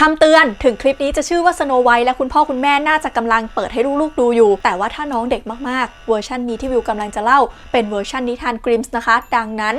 คำเตือนถึงคลิปนี้จะชื่อว่า Snow White และคุณพ่อคุณแม่น่าจะกำลังเปิดให้ลูกๆดูอยู่ แต่ว่าถ้าน้องเด็กมากๆ เวอร์ชันนี้ที่วิวกำลังจะเล่า เป็นเวอร์ชันนิทานกริมส์นะคะ ดังนั้น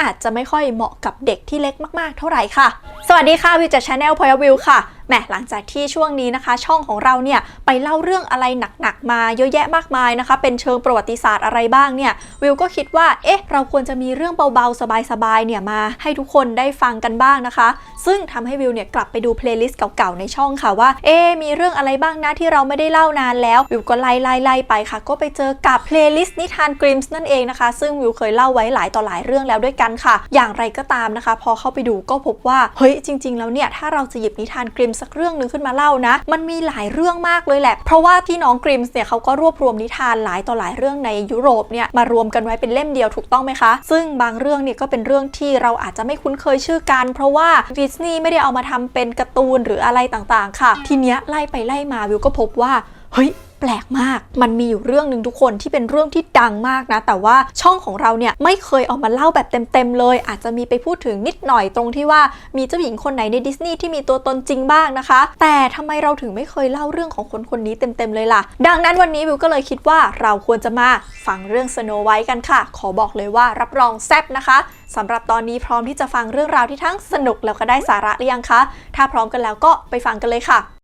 อาจจะไม่ค่อยเหมาะกับเด็กที่เล็กมากๆ เท่าไหร่ค่ะ สวัสดีค่ะวิวจากชาแนลพอยวิวค่ะ แหมหลังจากที่ช่วงนี้นะคะ ช่องของเราเนี่ยไปเล่าเรื่องอะไรหนักๆมาเยอะแยะมากมายนะคะ เป็นเชิงประวัติศาสตร์อะไรบ้างเนี่ยวิวก็คิดว่าเอ๊ะเราควรจะมีเรื่องเบาๆ สบายๆเนี่ยมาให้ทุกคนได้ฟังกันบ้างนะคะ ซึ่งทำให้วิวเนี่ยกลับไปดูเพลย์ลิสต์เก่าๆในช่องค่ะว่าเอ๊มีเรื่องอะไรบ้างนะที่เราไม่ได้เล่านานแล้ววิวก็ไล่ไล่ไล่ไปค่ะ ก็ไปเจอกับเพลย์ลิสต์นิทานกริมส์นั่นเองนะคะ ซึ่งวิวเคยเล่าไว้หลายต่อหลายเรื่องแล้วด้วยกันค่ะ อย่างไรก็ตามนะคะ พอเข้าไปดูก็พบว่าเฮ้ยจริง ๆ แล้วเนี่ยถ้าเราจะหยิบนิทานกริมสสักเรื่องหนึ่งขึ้นมาเล่านะ มันมีหลายเรื่องมากเลยแหละ เพราะว่าที่น้องกริมส์เนี่ยเขาก็รวบรวมนิทานหลายต่อหลายเรื่องในยุโรปเนี่ยมารวมกันไว้เป็นเล่มเดียวถูกต้องไหมคะ ซึ่งบางเรื่องเนี่ยก็เป็นเรื่องที่เราอาจจะไม่คุ้นเคยชื่อกัน เพราะว่าดิสนีย์ไม่ได้เอามาทำเป็นการ์ตูนหรืออะไรต่างๆ ค่ะ ทีเนี้ยไล่ไปไล่มาวิวก็พบว่าเฮ้ย แปลกมาก มันมีอยู่เรื่องหนึ่งทุกคนที่เป็นเรื่องที่ดังมากนะ แต่ว่าช่องของเราเนี่ยไม่เคยเอามาเล่าแบบเต็มๆเลย อาจจะมีไปพูดถึงนิดหน่อยตรงที่ว่ามีเจ้าหญิงคนไหนในดิสนีย์ที่มีตัวตนจริงบ้างนะคะ แต่ทำไมเราถึงไม่เคยเล่าเรื่องของคนคนนี้เต็มๆเลยล่ะ ดังนั้นวันนี้วิวก็เลยคิดว่าเราควรจะมาฟังเรื่อง Snow White กันค่ะ ขอบอกเลยว่ารับรองแซ่บนะคะสำหรับตอนนี้พร้อมที่จะฟังเรื่องราวที่ทั้งสนุกแล้วก็ได้สาระหรือยังคะ ถ้าพร้อมกันแล้วก็ไปฟังกันเลยค่ะ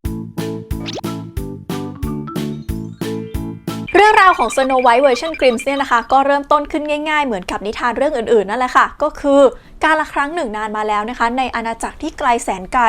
เรื่องราวของ Snow White เวอร์ชัน Grims เนี่ยนะคะ ก็เริ่มต้นขึ้นง่ายๆ เหมือนกับนิทานเรื่องอื่นๆ นั่นแหละค่ะ ก็คือการละครั้งหนึ่งนานมาแล้วนะคะ ในอาณาจักรที่ไกลแสนไกล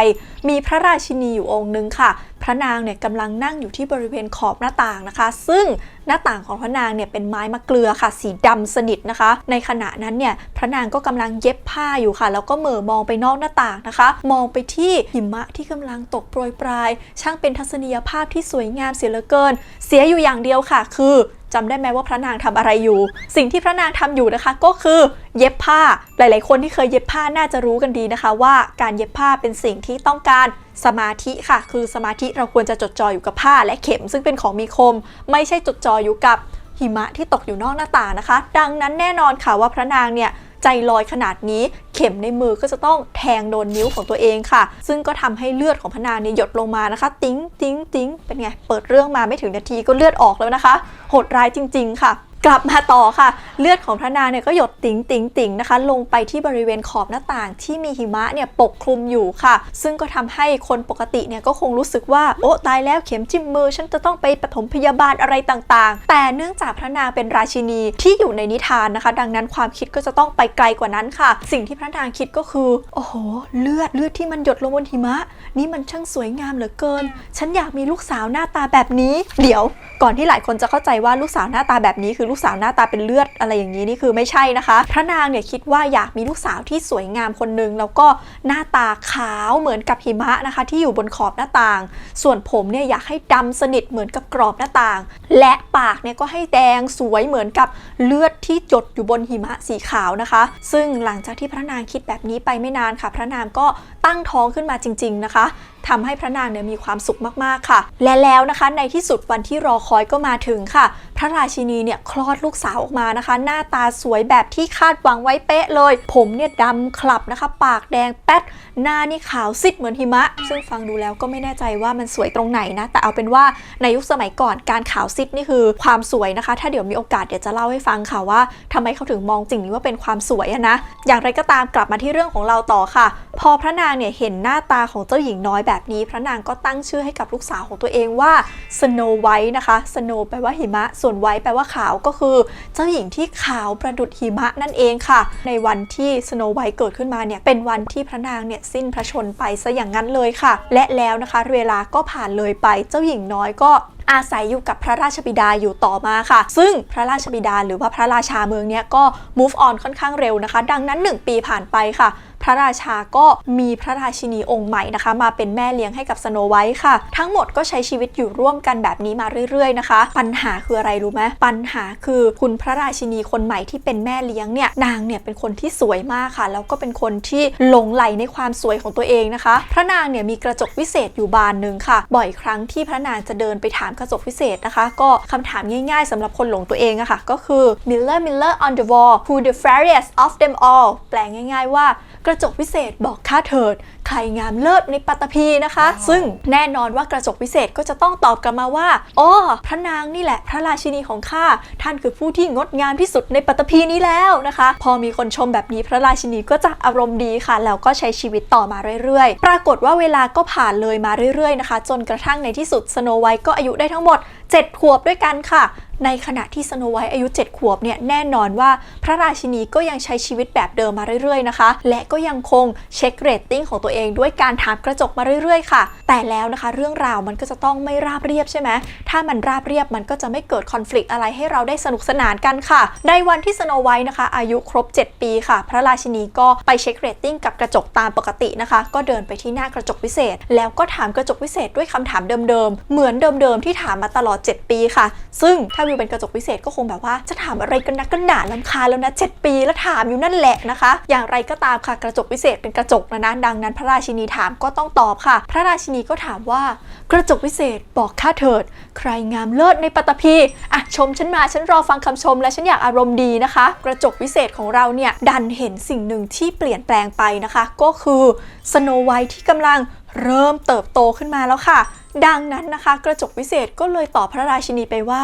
มีพระราชินีอยู่องค์หนึ่งค่ะ พระนางเนี่ยกำลังนั่งอยู่ที่บริเวณขอบหน้าต่างนะคะ ซึ่งหน้าต่างของพระนางเนี่ยเป็นไม้มะเกลือค่ะ สีดำสนิทนะคะ ในขณะนั้นเนี่ยพระนางก็กำลังเย็บผ้าอยู่ค่ะ แล้วก็เหม่อมองไปนอกหน้าต่างนะคะ มองไปที่หิมะที่กำลังตกโปรยปลาย ช่างเป็นทัศนียภาพที่สวยงามเสียเหลือเกิน เสียอยู่อย่างเดียวค่ะ คือ จำได้ไหมว่าพระนางทำอะไรอยู่ สิ่งที่พระนางทำอยู่นะคะ ก็คือเย็บผ้า หลาย ๆ คนที่เคยเย็บผ้าน่าจะรู้กันดีนะคะ ว่าการเย็บผ้าเป็นสิ่งที่ต้องการสมาธิค่ะ คือสมาธิเราควรจะจดจ่ออยู่กับผ้าและเข็ม ซึ่งเป็นของมีคม ไม่ใช่จดจ่ออยู่กับหิมะที่ตกอยู่นอกหน้าต่างนะคะ ดังนั้นแน่นอนค่ะว่าพระนางเนี่ย ใจลอยขนาดนี้ เข็มในมือก็จะต้องแทงโดนนิ้วของตัวเองค่ะ ซึ่งก็ทำให้เลือดของพนางเนี่ยหยดลงมานะคะ ติ้งติ้งติ้งเป็นไง เปิดเรื่องมาไม่ถึงนาทีก็เลือดออกแล้วนะคะ โหดร้ายจริง ๆ ค่ะ กลับมาต่อค่ะ เลือดของพระนางเนี่ยก็หยดติ๋งติ๋งติ๋งนะคะ ลงไปที่บริเวณขอบหน้าต่างที่มีหิมะเนี่ยปกคลุมอยู่ค่ะ ซึ่งก็ทำให้คนปกติเนี่ยก็คงรู้สึกว่าโอ้ตายแล้วเข็มจิ้มมือ ฉันจะต้องไปปฐมพยาบาลอะไรต่างๆ แต่เนื่องจากพระนางเป็นราชินีที่อยู่ในนิทานนะคะ ดังนั้นความคิดก็จะต้องไปไกลกว่านั้นค่ะ สิ่งที่พระนางคิดก็คือโอ้โห เลือดเลือดที่มันหยดลงบนหิมะ นี่มันช่างสวยงามเหลือเกิน ฉันอยากมีลูกสาวหน้าตาแบบนี้ เดี๋ยว ก่อนที่หลายคนจะเข้าใจว่าลูกสาวหน้าตาแบบนี้คือลูกูกสาวหน้าตาเป็นเลือดอะไรอย่างนี้นี่คือไม่ใช่นะคะ พระนางเนี่ยคิดว่าอยากมีลูกสาวที่สวยงามคนหนึ่งแล้วก็หน้าตาขาวเหมือนกับหิมะนะคะ ที่อยู่บนขอบหน้าต่าง ส่วนผมเนี่ยอยากให้ดำสนิทเหมือนกับกรอบหน้าต่าง และปากเนี่ยก็ให้แดงสวยเหมือนกับเลือดที่หยดอยู่บนหิมะสีขาวนะคะ ซึ่งหลังจากที่พระนางคิดแบบนี้ไปไม่นานค่ะ พระนางก็ตั้งท้องขึ้นมาจริง ๆนะคะ ทำให้พระนางเนี่ยมีความสุขมากๆค่ะ และแล้วนะคะในที่สุดวันที่รอคอยก็มาถึงค่ะ พระราชินีเนี่ยคลอดลูกสาวออกมานะคะ หน้าตาสวยแบบที่คาดหวังไว้เป๊ะเลย ผมเนี่ยดำคลับนะคะ ปากแดงแป๊ดหน้านี่ขาวซิดเหมือนหิมะ ซึ่งฟังดูแล้วก็ไม่แน่ใจว่ามันสวยตรงไหนนะ แต่เอาเป็นว่าในยุคสมัยก่อนการขาวซิดนี่คือความสวยนะคะ ถ้าเดี๋ยวมีโอกาสเดี๋ยวจะเล่าให้ฟังค่ะว่าทำไมเขาถึงมองสิ่งนี้ว่าเป็นความสวยนะ อย่างไรก็ตามกลับมาที่เรื่องของเราต่อค่ะ พอพระนางเนี่ยเห็นหน้าตาของเจ้าหญิงน้อยแบบนี้พระนางก็ตั้งชื่อให้กับลูกสาวของตัวเองว่า Snow White นะคะ Snow แปลว่าหิมะ ส่วน White แปลว่าขาวก็คือเจ้าหญิงที่ขาวประดุดหิมะนั่นเองค่ะ ในวันที่ Snow White เกิดขึ้นมาเนี่ยเป็นวันที่พระนางเนี่ยสิ้นพระชนไปซะอย่างนั้นเลยค่ะ และแล้วนะคะ เวลาก็ผ่านเลยไปเจ้าหญิงน้อยก็อาศัยอยู่กับพระราชบิดาอยู่ต่อมาค่ะ ซึ่งพระราชบิดาหรือว่าพระราชาเมืองเนี้ยก็ move on ค่อนข้างเร็วนะคะ ดังนั้น 1 ปีผ่านไปค่ะ พระราชาก็มีพระราชินีองค์ใหม่นะคะ มาเป็นแม่เลี้ยงให้กับสโนไวท์ค่ะ ทั้งหมดก็ใช้ชีวิตอยู่ร่วมกันแบบนี้มาเรื่อยๆนะคะ ปัญหาคืออะไรรู้ไหมปัญหาคือคุณพระราชินีคนใหม่ที่เป็นแม่เลี้ยงเนี่ยนางเนี่ยเป็นคนที่สวยมากค่ะ แล้วก็เป็นคนที่หลงไหลในความสวยของตัวเองนะคะ พระนางเนี่ยมีกระจกวิเศษอยู่บานหนึ่งค่ะ บ่อยครั้งที่พระนางจะเดินไปถามกระจกวิเศษนะคะ ก็คำถามง่ายๆสำหรับคนหลงตัวเองอะค่ะ ก็คือ Miller Miller on the wall who the fairest of them all แปลง่าย ๆว่ากระจกวิเศษบอกข้าเถิด ใครงามเลิศในปัตตภีนะคะ ซึ่งแน่นอนว่ากระจกวิเศษก็จะต้องตอบกลับมาว่าอ๋อพระนางนี่แหละพระราชินีของข้าท่านคือผู้ที่งดงามที่สุดในปัตตภีนี้แล้วนะคะ พอมีคนชมแบบนี้พระราชินีก็จะอารมณ์ดีค่ะ แล้วก็ใช้ชีวิตต่อมาเรื่อยๆ ปรากฏว่าเวลาก็ผ่านเลยมาเรื่อยๆนะคะ จนกระทั่งในที่สุดสโนไวท์ก็อายุได้ทั้งหมด 7 ขวบด้วยกันค่ะในขณะที่สโนไวท์อายุ 7 ขวบเนี่ยแน่นอนว่าพระราชินีก็ยังใช้ชีวิตแบบเดิมมาเรื่อยๆนะคะ และก็ยังคงเช็คเรตติ้งของตัวเองด้วยการถามกระจกมาเรื่อยๆ ค่ะ แต่แล้วนะคะเรื่องราวมันก็จะต้องไม่ราบเรียบใช่ไหมถ้ามันราบเรียบมันก็จะไม่เกิดคอน FLICT อะไรให้เราได้สนุกสนานกันค่ะ ในวันที่สโนไวท์นะคะ อายุครบ 7 ปีค่ะ พระราชินีก็ไปเช็คเรตติ้งกับกระจกตามปกตินะคะ ก็เดินไปที่หน้ากระจกวิเศษ แล้วก็ถามกระจกวิเศษด้วยคำถามเดิมๆ เหมือนเดิมๆ ที่ถามมาตลอด 7 ปีค่ะ ซึ่งถ้าวิวเป็นกระจกวิเศษก็คงแบบว่าจะถามอะไรกันนักกันหนาลำคาแล้วนะ 7 ปีแล้วถามอยู่นั่นแหละนะคะ อย่างไรก็ตามค่ะกระจกวิเศษเป็นกระจกนะนะดังนั้นพระราชินีถามก็ต้องตอบค่ะ พระราชินีก็ถามว่า กระจกวิเศษบอกข้าเถิด ใครงามเลิศในปัตตภีอะชมฉันมาฉันรอฟังคำชม และฉันอยากอารมณ์ดีนะคะ กระจกวิเศษของเราเนี่ยดันเห็นสิ่งหนึ่งที่เปลี่ยนแปลงไปนะคะ ก็คือสโนไวท์ที่กำลังเริ่มเติบโตขึ้นมาแล้วค่ะ ดังนั้นนะคะ กระจกวิเศษก็เลยตอบพระราชินีไปว่า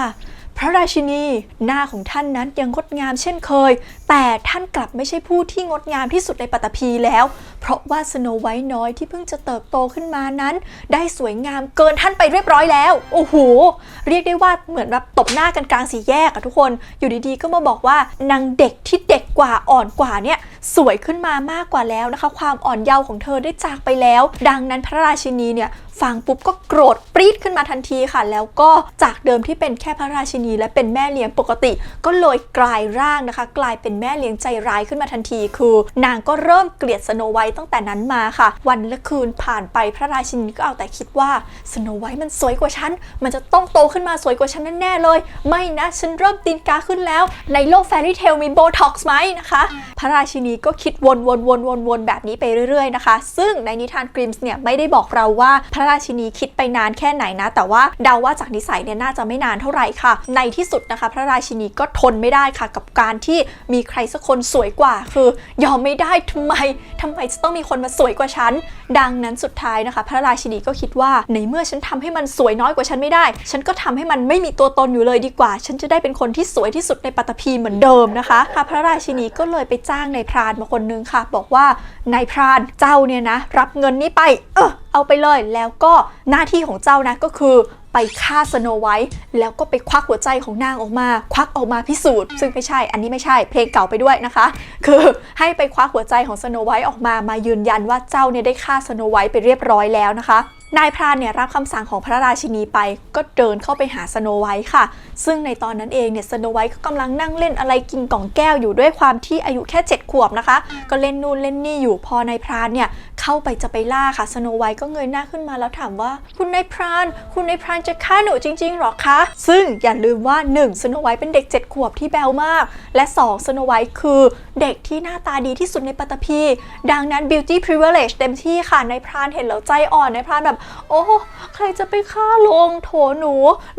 ระราชินี หน้าของท่านนั้นยังงดงามเช่นเคย แต่ท่านกลับไม่ใช่ผู้ที่งดงามที่สุดในปัตตภีแล้ว เพราะว่าสโนไวท์น้อยที่เพิ่งจะเติบโตขึ้นมานั้น ได้สวยงามเกินท่านไปเรียบร้อยแล้ว โอ้โห เรียกได้ว่าเหมือนแบบตบหน้ากันกลางสี่แยกอะทุกคน อยู่ดีๆ ก็มาบอกว่านางเด็กที่เด็กกว่าอ่อนกว่าเนี่ยสวยขึ้นมามากกว่าแล้วนะคะ ความอ่อนเยาว์ของเธอได้จากไปแล้ว ดังนั้นพระราชินีเนี่ยฟังปุ๊บก็โกรธปรี๊ดขึ้นมาทันทีค่ะ แล้วก็จากเดิมที่เป็นแค่พระราชินี และเป็นแม่เลี้ยงปกติ ก็เลยกลายร่างนะคะ กลายเป็นแม่เลี้ยงใจร้ายขึ้นมาทันที คือ นางก็เริ่มเกลียดสโนไวท์ตั้งแต่นั้นมาค่ะ วันและคืนผ่านไปพระราชินีก็เอาแต่คิดว่าสโนไวท์มันสวยกว่าฉัน มันจะต้องโตขึ้นมาสวยกว่าฉันแน่ๆเลย ไม่นะฉันเริ่มตีนกาขึ้นแล้ว ในโลกแฟรี่เทลมีโบท็อกซ์ไหมนะคะ พระราชินีก็คิดวนวนวนวนวนแบบนี้ไปเรื่อยๆนะคะ ซึ่งในนิทานกริมส์เนี่ยไม่ได้บอกเราว่าพระราชินีคิดไปนานแค่ไหนนะ แต่ว่าเดาว่าจากนิสัยเนี่ยน่าจะไม่นานเท่าไหร่ค่ะ ในที่สุดนะคะ พระราชินีก็ทนไม่ได้ค่ะ กับการที่มีใครสักคนสวยกว่า คือยอมไม่ได้ทำไมทำไมจะต้องมีคนมาสวยกว่าฉัน ดังนั้นสุดท้ายนะคะ พระราชินีก็คิดว่าในเมื่อฉันทำให้มันสวยน้อยกว่าฉันไม่ได้ ฉันก็ทำให้มันไม่มีตัวตนอยู่เลยดีกว่า ฉันจะได้เป็นคนที่สวยที่สุดในปัตตภีเหมือนเดิมนะคะค่ะพระราชินีก็เลยไปจ้างนายพรานมาคนนึงค่ะ บอกว่านายพรานเจ้าเนี่ยนะ รับเงินนี้ไป เออเอาไปเลยแล้วก็หน้าที่ของเจ้านะก็คือไปฆ่าสโนไวท์แล้วก็ไปควักหัวใจของนางออกมา ควักออกมาพิสูจน์ ซึ่งไม่ใช่ อันนี้ไม่ใช่ เพลงเก่าไปด้วยนะคะ คือให้ไปควักหัวใจของสโนไวท์ออกมา มายืนยันว่าเจ้าเนี่ยได้ฆ่าสโนไวท์ไปเรียบร้อยแล้วนะคะ นายพรานเนี่ยรับคำสั่งของพระราชินีไป ก็เดินเข้าไปหาสโนไวท์ค่ะ ซึ่งในตอนนั้นเองเนี่ยสโนไวท์ก็กำลังนั่งเล่นอะไรกินกล่องแก้วอยู่ด้วยความที่อายุแค่ 7 ขวบนะคะ ก็เล่นนู่นเล่นนี่อยู่พอนายพรานเนี่ยเข้าไปจะไปล่าค่ะสโนไวท์ก็เงยหน้าขึ้นมาแล้วถามว่า คุณนายพราน คุณนายพรานจะฆ่าหนูจริงๆหรอคะซึ่งอย่าลืมว่า 1. สโนไวท์เป็นเด็ก 7 ขวบที่แบวมาก และ 2. สโนไวท์คือเด็กที่หน้าตาดีที่สุดในปัตตภีดังนั้น beauty privilege เต็มที่ค่ะนายพรานเห็นแล้วใจอ่อนนายพรานแบบโอ้ใครจะไปฆ่าลุงโถหนู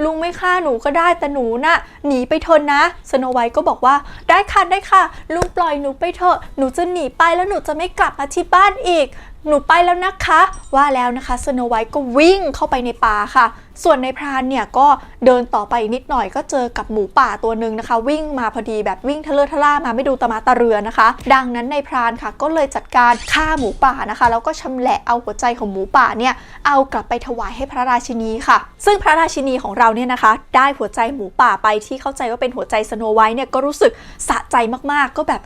ลุงไม่ฆ่าหนูก็ได้แต่หนูน่ะหนีไปเถอะนะสโนไวท์ก็บอกว่าได้ค่ะได้ค่ะ ลุงปล่อยหนูไปเถอะหนูจะหนีไปแล้วหนูจะไม่กลับมาที่บ้านอีก หนูไปแล้วนะคะ ว่าแล้วนะคะสโนไวท์ก็วิ่งเข้าไปในป่าค่ะ ส่วนในพรานเนี่ยก็เดินต่อไปนิดหน่อยก็เจอกับหมูป่าตัวหนึ่งนะคะ วิ่งมาพอดีแบบวิ่งทะเลอทะล่ามาไม่ดูตะมาตะเรือนะคะ ดังนั้นในพรานค่ะก็เลยจัดการฆ่าหมูป่านะคะ แล้วก็ชำแหละเอาหัวใจของหมูป่าเนี่ยเอากลับไปถวายให้พระราชินีค่ะ ซึ่งพระราชินีของเราเนี่ยนะคะ ได้หัวใจหมูป่าไปที่เข้าใจว่าเป็นหัวใจสโนไวท์เนี่ยก็รู้สึกสะใจมากๆ ก็แบบ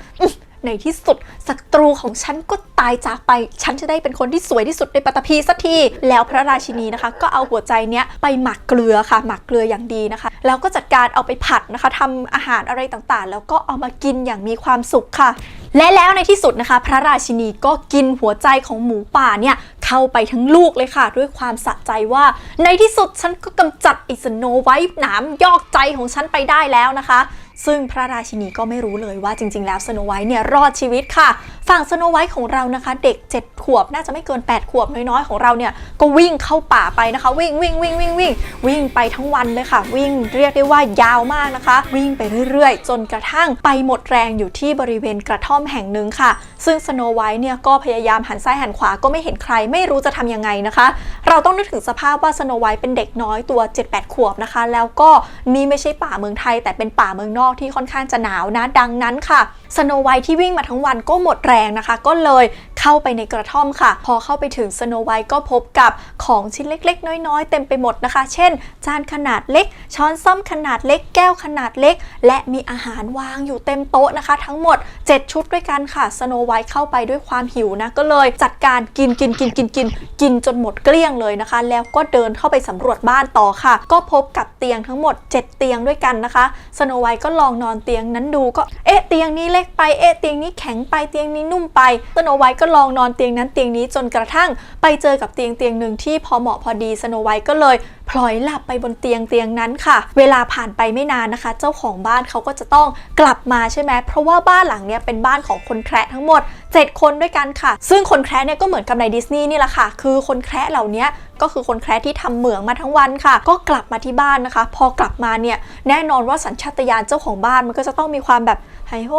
ในที่สุดศัตรูของฉันก็ตายจากไป ฉันจะได้เป็นคนที่สวยที่สุดในปัตตภีสักทีแล้วพระราชินีนะคะ ก็เอาหัวใจเนี้ยไปหมักเกลือค่ะ หมักเกลืออย่างดีนะคะ แล้วก็จัดการเอาไปผัดนะคะทำอาหารอะไรต่างๆ แล้วก็เอามากินอย่างมีความสุขค่ะ และแล้วในที่สุดนะคะ พระราชินีก็กินหัวใจของหมูป่าเนี่ยเข้าไปทั้งลูกเลยค่ะ ด้วยความสะใจว่า ในที่สุดฉันก็กำจัดไอิสโนไว้หนามยอกใจของฉันไปได้แล้วนะคะ ซึ่งพระราชินีก็ไม่รู้เลยว่าจริง ๆ แล้วสโนไวท์เนี่ยรอดชีวิตค่ะ ฝั่งสโนไวท์ของเรานะคะ เด็ก 7 ขวบน่าจะไม่เกิน 8 ขวบน้อยๆ ของเราเนี่ยก็วิ่งเข้าป่าไปนะคะ วิ่งวิ่งวิ่งวิ่งวิ่งวิ่งไปทั้งวันเลยค่ะ วิ่งเรียกได้ว่ายาวมากนะคะ วิ่งไปเรื่อยๆ จนกระทั่งไปหมดแรงอยู่ที่บริเวณกระท่อมแห่งหนึ่งค่ะ ซึ่งสโนไวท์เนี่ยก็พยายามหันซ้ายหันขวาก็ไม่เห็นใครไม่รู้จะทำยังไงนะคะ เราต้องนึกถึงสภาพว่าสโนไวท์เป็นเด็กน้อยตัว 7-8 ขวบนะคะ แล้วก็นี่ไม่ใช่ป่าเมืองไทยแต่เป็นป่าเมืองนอกที่ค่อนข้างจะหนาวนะ ดังนั้นค่ะสโนไวท์ที่วิ่งมาทั้งวันก็หมดแรงนะคะ ก็เลยเข้าไปในกระท่อมค่ะ พอเข้าไปถึงสโนไวท์ก็พบกับของชิ้นเล็ก ๆ น้อย ๆ เต็มไปหมดนะคะ เช่น จานขนาดเล็ก ช้อนซ่อมขนาดเล็ก แก้วขนาดเล็ก และมีอาหารวางอยู่เต็มโต๊ะนะคะ ทั้งหมด 7 ชุดด้วยกันค่ะสโนไวท์เข้าไปด้วยความหิวนะ ก็เลยจัดการกินกินกินกินกินกินจนหมดเกลี้ยงเลยนะคะ แล้วก็เดินเข้าไปสำรวจบ้านต่อค่ะ ก็พบกับเตียงทั้งหมด 7 เตียงด้วยกันนะคะสโนไวท์ก็ลองนอนเตียงนั้นดูก็เอ๊ะเตียงนี้เล็กไปเอ๊ะเตียงนี้แข็งไปเตียงนี้นุ่มไปสโนไวท์ก็ลองนอนเตียงนั้นเตียงนี้จนกระทั่ง ไปเจอกับเตียงเตียงหนึ่งที่พอเหมาะพอดีสโนไวท์ก็เลยพลอยหลับไปบนเตียงเตียงนั้นค่ะ เวลาผ่านไปไม่นานนะคะ เจ้าของบ้านเขาก็จะต้องกลับมาใช่ไหมเพราะว่าบ้านหลังเนี้ยเป็นบ้านของคนแคระทั้งหมด 7 คนด้วยกันค่ะ ซึ่งคนแคระเนี่ยก็เหมือนกับในดิสนีย์นี่แหละค่ะ คือคนแคระเหล่านี้ก็คือคนแคระที่ทำเหมืองมาทั้งวันค่ะ ก็กลับมาที่บ้านนะคะ พอกลับมาเนี่ยแน่นอนว่าสัญชาตญาณเจ้าของบ้านมันก็จะต้องมีความแบบไฮโฮ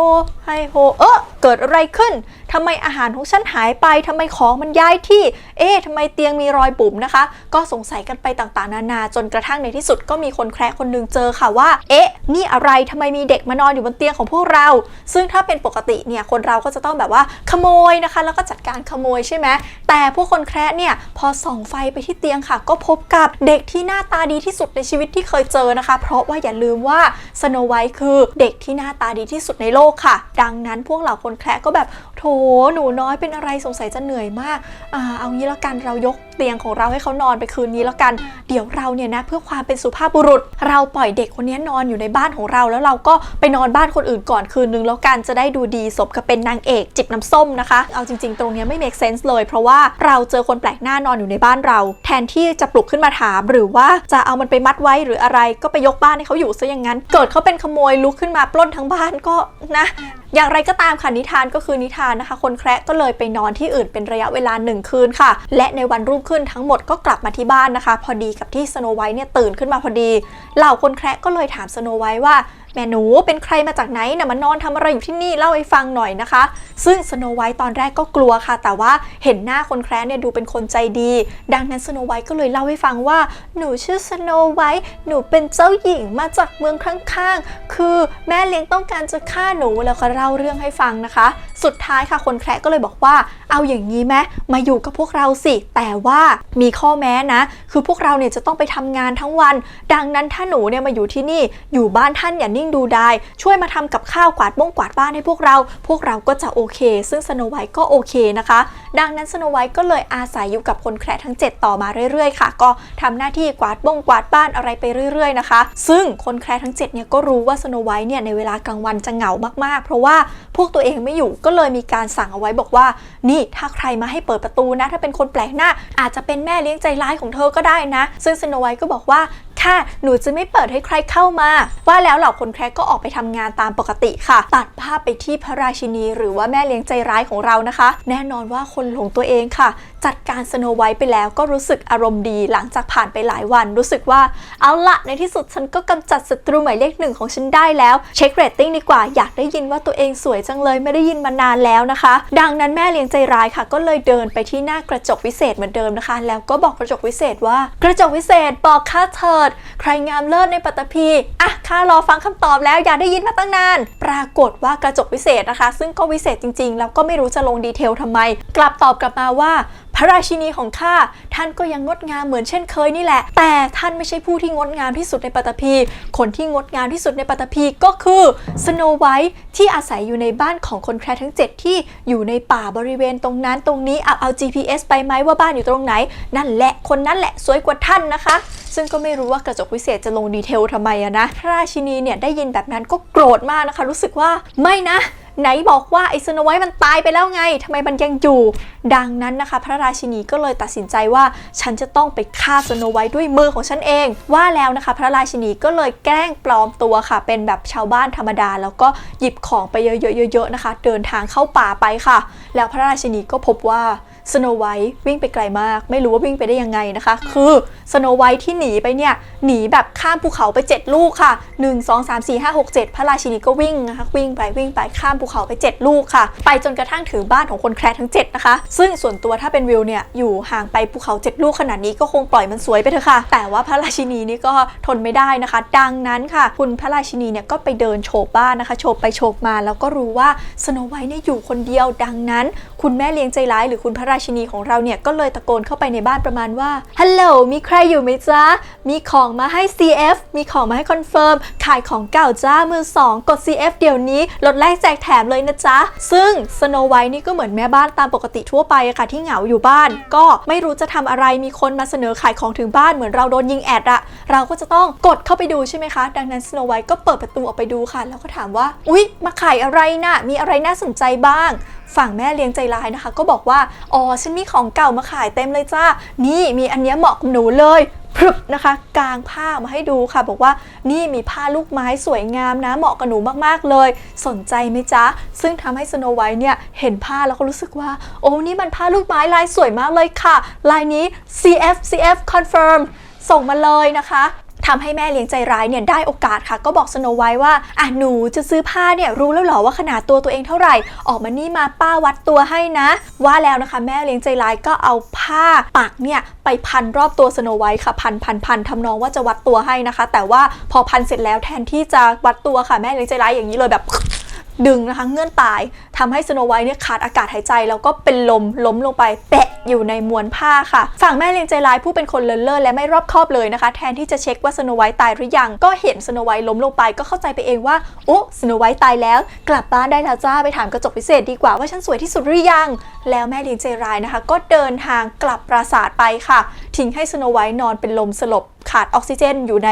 ไฮโฮเออเกิดอะไรขึ้นทำไมอาหารของฉันหายไปทำไมของมันย้ายที่ เอ๊ะทำไมเตียงมีรอยบุ๋มนะคะ ก็สงสัยกันไปต่างๆ นานา จนกระทั่งในที่สุดก็มีคนแคระคนหนึงเจอค่ะว่า เอ๊ะ นี่อะไรทำไมมีเด็กมานอนอยู่บนเตียงของพวกเรา ซึ่งถ้าเป็นปกติเนี่ยคนเราก็จะต้องแบบว่าขโมยนะคะ แล้วก็จัดการขโมยใช่ไหมแต่พวกคนแคระเนี่ยพอส่องไฟไปที่เตียงค่ะ ก็พบกับเด็กที่หน้าตาดีที่สุดในชีวิตที่เคยเจอนะคะ เพราะว่าอย่าลืมว่าสโนไวท์คือเด็กที่หน้าตาดีที่สุดในโลกค่ะ ดังนั้นพวกเหล่าคนแคระก็แบบโถหนูน้อยเป็นอะไรสงสัยจะเหนื่อยมากอ่าเอางี้และกันเรายกเตียงของเราให้เขานอนไปคืนนี้แล้วกัน เดี๋ยวเราเนี่ยนะเพื่อความเป็นสุภาพบุรุษ เราปล่อยเด็กคนนี้นอนอยู่ในบ้านของเรา แล้วเราก็ไปนอนบ้านคนอื่นก่อนคืนนึงแล้วกันจะได้ดูดีสมกับเป็นนางเอกจิบน้ำส้มนะคะ เอาจริง ๆ ตรงนี้ไม่ make sense เลย เพราะว่าเราเจอคนแปลกหน้านอนอยู่ในบ้านเรา แทนที่จะปลุกขึ้นมาถาม หรือว่าจะเอามันไปมัดไว้หรืออะไร ก็ไปยกบ้านให้เขาอยู่ซะอย่างนั้น เกิดเขาเป็นขโมยลุกขึ้นมาปล้นทั้งบ้านก็นะอย่างไรก็ตามค่ะนิทานก็คือนิทานนะคะ คนแคระก็เลยไปนอนที่อื่นเป็นระยะเวลาหนึ่งคืนค่ะ และในวันรุ่งขึ้นทั้งหมดก็กลับมาที่บ้านนะคะ พอดีกับที่สโนไวท์เนี่ยตื่นขึ้นมาพอดี เหล่าคนแคระก็เลยถามสโนไวท์ว่าแม่หนูเป็นใครมาจากไหนนะ่ะมานอนทำอะไรอยู่ที่นี่เล่าให้ฟังหน่อยนะคะ ซึ่งสโนไวท์ตอนแรกก็กลัวค่ะ แต่ว่าเห็นหน้าคนแคระเนี่ยดูเป็นคนใจดี ดังนั้นสโนไวท์ก็เลยเล่าให้ฟังว่า หนูชื่อสโนไวท์หนูเป็นเจ้าหญิงมาจากเมืองข้างๆ คือแม่เลี้ยงต้องการจะฆ่าหนูแล้วก็เล่าเรื่องให้ฟังนะคะ สุดท้ายค่ะคนแคระก็เลยบอกว่า เอาอย่างนี้ไหมมาอยู่กับพวกเราสิ แต่ว่ามีข้อแม้นะ คือพวกเราเนี่ยจะต้องไปทำงานทั้งวัน ดังนั้นถ้าหนูเนี่ยมาอยู่ที่นี่อยู่บ้านท่านอย่านิ่งดูได้ช่วยมาทำกับข้าวกวาดบ้งกวาดบ้านให้พวกเรา พวกเราก็จะโอเค ซึ่งสโนไวท์ก็โอเคนะคะ ดังนั้นสโนไวท์ก็เลยอาศัยอยู่กับคนแคระทั้ง 7 ต่อมาเรื่อยๆ ค่ะ ก็ทำหน้าที่กวาดบ้งกวาดบ้านอะไรไปเรื่อยๆนะคะ ซึ่งคนแคระทั้ง7เนี่ยก็รู้ว่าสโนไวท์เนี่ยในเวลากลางวันจะเหงามากๆ เพราะว่าพวกตัวเองไม่อยู่ก็เลยมีการสั่งเอาไว้บอกว่า นี่ถ้าใครมาให้เปิดประตูนะ ถ้าเป็นคนแปลกหน้าอาจจะเป็นแม่เลี้ยงใจร้ายของเธอก็ได้นะ ซึ่งสโนไวท์ก็บอกว่า ค่ะ หนูจะไม่เปิดให้ใครเข้ามา ว่าแล้วเหล่าคนแคร์ก็ออกไปทำงานตามปกติค่ะ ตัดภาพไปที่พระราชินี หรือว่าแม่เลี้ยงใจร้ายของเรานะคะ แน่นอนว่าคนหลงตัวเองค่ะจัดการสโนไวท์ไปแล้วก็รู้สึกอารมณ์ดีหลังจากผ่านไปหลายวัน รู้สึกว่าเอาละในที่สุดฉันก็กำจัดศัตรูหมายเลขหนึ่งของฉันได้แล้ว เช็คเรตติ้งดีกว่าอยากได้ยินว่าตัวเองสวยจังเลยไม่ได้ยินมานานแล้วนะคะ ดังนั้นแม่เลี้ยงใจร้ายค่ะ ก็เลยเดินไปที่หน้ากระจกวิเศษเหมือนเดิมนะคะ แล้วก็บอกกระจกวิเศษว่า กระจกวิเศษบอกข้าเถิด ใครงามเลิศในปัตตภีอะข้ารอฟังคำตอบแล้วอยากได้ยินมาตั้งนาน ปรากฏว่ากระจกวิเศษนะคะ ซึ่งก็วิเศษจริงๆ แล้วก็ไม่รู้จะลงดีเทลทำไม กลับตอบกลับมาว่าพระราชินีของข้าท่านก็ยังงดงามเหมือนเช่นเคยนี่แหละ แต่ท่านไม่ใช่ผู้ที่งดงามที่สุดในปัตตภีคนที่งดงามที่สุดในปัตตภีก็คือสโนไวท์ที่อาศัยอยู่ในบ้านของคนแคระทั้ง 7 ที่อยู่ในป่าบริเวณตรงนั้นตรงนี้เอาเอา GPS ไปไหมว่าบ้านอยู่ตรงไหน นั่นแหละคนนั้นแหละสวยกว่าท่านนะคะ ซึ่งก็ไม่รู้ว่ากระจกวิเศษจะลงดีเทลทำไมอะนะพระราชินีเนี่ยได้ยินแบบนั้นก็โกรธมากนะคะ รู้สึกว่าไม่นะไหนบอกว่าไอ้สโนไวท์มันตายไปแล้วไงทำไมมันยังอยู่ ดังนั้นนะคะ พระราชินีก็เลยตัดสินใจว่าฉันจะต้องไปฆ่าสโนไวท์ด้วยมือของฉันเอง ว่าแล้วนะคะ พระราชินีก็เลยแกล้งปลอมตัวค่ะ เป็นแบบชาวบ้านธรรมดา แล้วก็หยิบของไปเยอะๆๆๆนะคะ เดินทางเข้าป่าไปค่ะ แล้วพระราชินีก็พบว่า สโนไวท์วิ่งไปไกลมาก ไม่รู้ว่าวิ่งไปได้ยังไงนะคะ คือสโนไวท์ที่หนีไปเนี่ย หนีแบบข้ามภูเขาไป 7 ลูกค่ะ 1 2 3 4 5 6 7 พระราชินีก็วิ่งนะคะ วิ่งไปวิ่งไปข้ามภูเขาไป 7 ลูกค่ะ ไปจนกระทั่งถึงบ้านของคนแคร์ทั้ง 7 นะคะ ซึ่งส่วนตัวถ้าเป็นวิวเนี่ย อยู่ห่างไปภูเขา 7 ลูกขนาดนี้ก็คงปล่อยมันสวยไปเถอะค่ะ แต่ว่าพระราชินีนี่ก็ทนไม่ได้นะคะ ดังนั้นค่ะ คุณพระราชินีเนี่ยก็ไปเดินโฉบบ้านนะคะ โฉบไปโฉบมาแล้วก็รู้ว่าสโนไวท์เนี่ยอยู่คนเดียว ดังนั้น คุณแม่เลี้ยงใจร้ายหรือคุณพระราชินีของเราเนี่ยก็เลยตะโกนเข้าไปในบ้านประมาณว่าฮัลโหลมีใครอยู่ไหมจ๊ะ มีของมาให้ CF มีของมาให้คอนเฟิร์มขายของเก่าจ้ามือสองกด CF เดี๋ยวนี้ลดแลกแจกแถมเลยนะจ๊ะ ซึ่งสโนไวท์นี่ก็เหมือนแม่บ้านตามปกติทั่วไปอะค่ะที่เหงาอยู่บ้าน ก็ไม่รู้จะทำอะไรมีคนมาเสนอขายของถึงบ้านเหมือนเราโดนยิงแอดอะเราก็จะต้องกดเข้าไปดูใช่ไหมคะ ดังนั้นสโนไวท์ก็เปิดประตูออกไปดูค่ะ แล้วก็ถามว่า อุ๊ย มาขายอะไรน่ะมีอะไรน่าสนใจบ้าง ฝั่งแม่เลี้ยงใจร้ายนะคะ ก็บอกว่า อ๋อ ฉันมีของเก่ามาขายเต็มเลยจ้า นี่มีอันเนี้ยเหมาะกับหนูเลยพรึบนะคะกางผ้ามาให้ดูค่ะ บอกว่านี่มีผ้าลูกไม้สวยงามนะ เหมาะกับหนูมากๆเลย สนใจไหมจ๊ะ ซึ่งทำให้สโนไวท์เนี่ยเห็นผ้าแล้วก็รู้สึกว่า โอ้นี่มันผ้าลูกไม้ลายสวยมากเลยค่ะ ลายนี้ CF CF confirm ส่งมาเลยนะคะ ทำให้แม่เลี้ยงใจร้ายเนี่ยได้โอกาสค่ะ ก็บอกสโนไวท์ว่าอะหนูจะซื้อผ้าเนี่ยรู้แล้วหรอว่าขนาดตัวตัวเองเท่าไหร่ ออกมานี่มาป้าวัดตัวให้นะ ว่าแล้วนะคะ แม่เลี้ยงใจร้ายก็เอาผ้าปักเนี่ยไปพันรอบตัวสโนไวท์ค่ะพันพันพันทำนองว่าจะวัดตัวให้นะคะ แต่ว่าพอพันเสร็จแล้วแทนที่จะวัดตัวค่ะแม่เลี้ยงใจร้ายอย่างนี้เลยแบบดึงนะคะเงื่อนตาย ทำให้สโนไวท์เนี่ยขาดอากาศหายใจ แล้วก็เป็นลมล้มลงไปแปะอยู่ในมวลผ้าค่ะ ฝั่งแม่เลี้ยงใจร้ายผู้เป็นคนเลินเล่อและไม่รอบคอบเลยนะคะ แทนที่จะเช็คว่าสโนไวท์ตายหรือยัง ก็เห็นสโนไวท์ล้มลงไปก็เข้าใจไปเองว่าโอ้สโนไวท์ตายแล้ว กลับบ้านได้แล้วจ้าไปถามกระจกพิเศษดีกว่าว่าฉันสวยที่สุดหรือยัง แล้วแม่เลี้ยงใจร้ายนะคะ ก็เดินทางกลับปราสาทไปค่ะ ทิ้งให้สโนไวท์นอนเป็นลมสลบขาดออกซิเจนอยู่ใน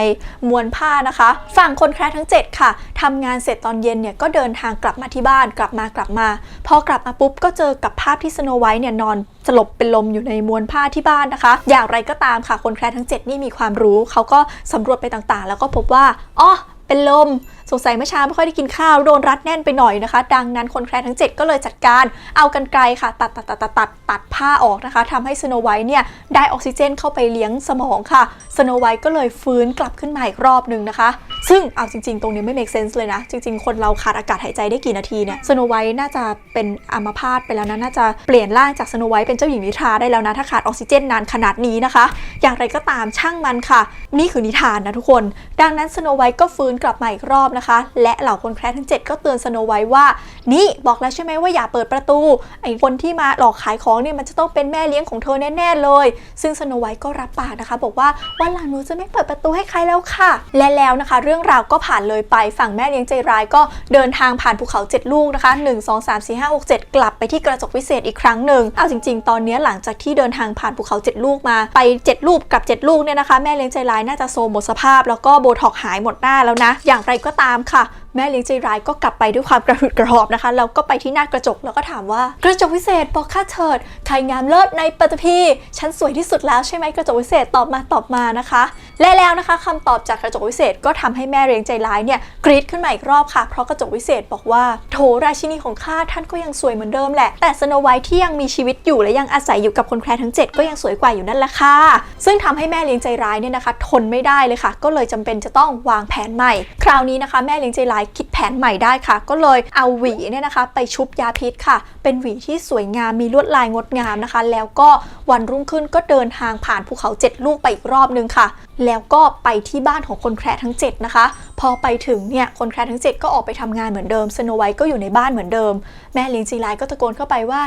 มวลผ้านะคะ ฝั่งคนแคร์ทั้ง 7 ค่ะทำงานเสร็จตอนเย็นเนี่ยก็เดินทางกลับมาที่บ้านกลับมากลับมา พอกลับมาปุ๊บก็เจอกับภาพที่สโนไวท์เนี่ยนอนสลบเป็นลมอยู่ในมวลผ้าที่บ้านนะคะ อย่างไรก็ตามค่ะคนแคร์ทั้ง 7 นี่มีความรู้ เขาก็สำรวจไปต่างๆ แล้วก็พบว่าอ๋อเป็นลมสงสัยเมื่อเช้าไม่ค่อยได้กินข้าวโดนรัดแน่นไปหน่อยนะคะ ดังนั้นคนแคร์ทั้ง 7 ก็เลยจัดการเอากันไกลค่ะ ตัดตัดตัดตัดตัดตัดผ้าออกนะคะทำให้สโนไวท์เนี่ยได้ออกซิเจนเข้าไปเลี้ยงสมองค่ะสโนไวท์ก็เลยฟื้นกลับขึ้นมาอีกรอบหนึ่งนะคะ ซึ่งเอาจริง ๆ ตรงนี้ไม่ make sense เลยนะ จริง ๆ คนเราขาดอากาศหายใจได้กี่นาทีเนี่ยสโนไวท์น่าจะเป็นอัมพาตไปแล้วนะน่าจะเปลี่ยนร่างจากสโนไวท์เป็นเจ้าหญิงนิทราได้แล้วนะถ้าขาดออกซิเจนนานขนาดนี้นะคะ อย่างไรก็ตามช่างมันค่ะ นี่คือนิทานนะทุกคน ดังนั้นสโนไวท์ก็ฟื้นกลับมาอีกรอบนะคะ และเหล่าคนแคร์ทั้ง 7 ก็เตือนสโนไวท์ว่า นี่บอกแล้วใช่ไหมว่าอย่าเปิดประตู ไอ้คนที่มาหลอกขายของเนี่ยมันจะต้องเป็นแม่เลี้ยงของเธอแน่ๆเลย ซึ่งสโนไวท์ก็รับปากนะคะ บอกว่าวันหลังหนูจะไม่เปิดประตูให้ใครแล้วค่ะ และแล้วนะคะ เรื่องราวก็ผ่านเลยไปฝั่งแม่เลี้ยงใจร้ายก็เดินทางผ่านภูเขา 7 ลูกนะคะ 1 2 3 4 5 6 7 กลับไปที่กระจกวิเศษอีกครั้งหนึ่งเอาจริง ๆ ตอนนี้หลังจากที่เดินทางผ่านภูเขา 7 ลูกมาไป 7 ลูกกับ 7 ลูกเนี่ยนะคะแม่เลี้ยงใจร้ายน่าจะโซมหมดสภาพ แล้วก็โบท็อกหายหมดหน้าแล้วนะ อย่างไรก็ตามามค่ะ แม่เลี้ยงใจร้ายก็กลับไปด้วยความกระหืดกระหอบนะคะ แล้วก็ไปที่หน้ากระจกแล้วก็ถามว่า กระจกวิเศษบอกข้าเถิดใครงามเลิศในปัตภีฉันสวยที่สุดแล้วใช่ไหมกระจกวิเศษตอบมาตอบมานะคะ และแล้วนะคะคำตอบจากกระจกวิเศษก็ทำให้แม่เลี้ยงใจร้ายเนี่ยกรี๊ดขึ้นมาอีกรอบค่ะ เพราะกระจกวิเศษบอกว่าโถราชินีของข้าท่านก็ยังสวยเหมือนเดิมแหละ แต่สโนไวท์ที่ยังมีชีวิตอยู่และยังอาศัยอยู่กับคนแคร์ทั้ง 7 ก็ยังสวยกว่าอยู่นั่นแหละค่ะ ซึ่งทำให้แม่เลี้ยงใจร้ายเนี่ยนะคะ ทนไม่ได้เลยค่ะ ก็เลยจำเป็นจะต้องวางแผนใหม่ คราวนี้นะคะ แม่เลี้ยงใจร้ายคิดแผนใหม่ได้ค่ะ ก็เลยเอาหวีเนี่ยนะคะ ไปชุบยาพิษค่ะ เป็นหวีที่สวยงามมีลวดลายงดงามนะคะ แล้วก็วันรุ่งขึ้นก็เดินทางผ่านภูเขา 7 ลูกไปอีกรอบนึงค่ะ แล้วก็ไปที่บ้านของคนแคร์ทั้ง 7 นะคะพอไปถึงเนี่ยคนแคร์ทั้ง 7 ก็ออกไปทำงานเหมือนเดิมสโนไวท์ก็อยู่ในบ้านเหมือนเดิม แม่เลี้ยงจีไลก็ตะโกนเข้าไปว่า